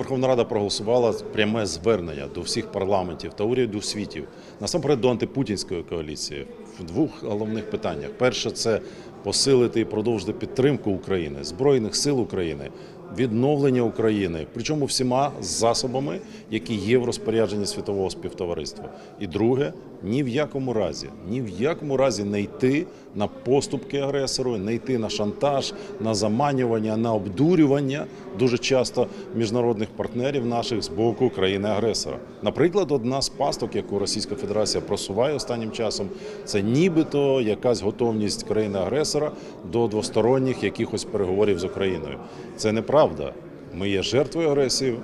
Верховна Рада проголосувала пряме звернення до всіх парламентів та урядів світів, насамперед до антипутінської коаліції в двох головних питаннях: перше це посилити і продовжити підтримку України, збройних сил України, відновлення України, причому всіма засобами, які є в розпорядженні світового співтовариства. І друге, ні в якому разі, ні в якому разі не йти на поступки агресору, не йти на шантаж, на заманювання, на обдурювання дуже часто міжнародних партнерів наших з боку країни-агресора. Наприклад, одна з пасток, яку Російська Федерація просуває останнім часом, це нібито якась готовність країни-агресора до двосторонніх якихось переговорів з Україною. Це неправда. Ми є жертвою агресії.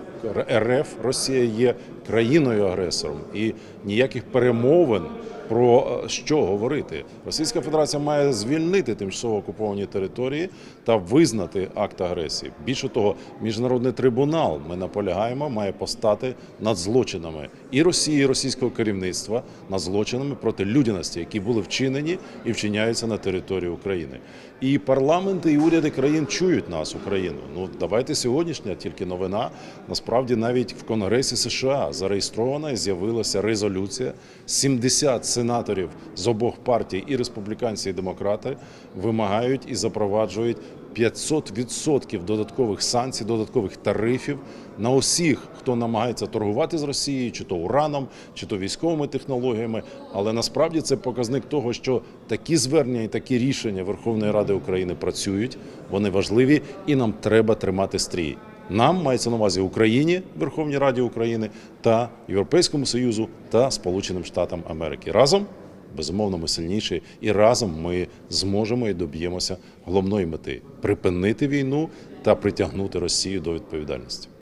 РФ Росія є країною-агресором, і ніяких перемовин про е, що говорити. Російська Федерація має звільнити тимчасово окуповані території та визнати акт агресії. Більше того, міжнародний трибунал ми наполягаємо, має постати над злочинами і Росії, і російського керівництва над злочинами проти людяності, які були вчинені і вчиняються на території України. І парламенти і уряди країн чують нас, Україну. Ну давайте сьогоднішня тільки новина. Насправді навіть в Конгресі США зареєстрована і з'явилася резолюція. 70 сенаторів з обох партій, і республіканці, і демократи, вимагають і запроваджують 500% додаткових санкцій, додаткових тарифів на усіх, хто намагається торгувати з Росією, чи то ураном, чи то військовими технологіями. Але насправді це показник того, що такі звернення і такі рішення Верховної Ради України працюють, вони важливі, і нам треба тримати стрій. Нам мається на увазі Україні, Верховній Раді України та Європейському Союзу та Сполученим Штатам Америки. Разом безумовно ми сильніші, і разом ми зможемо і доб'ємося головної мети припинити війну та притягнути Росію до відповідальності.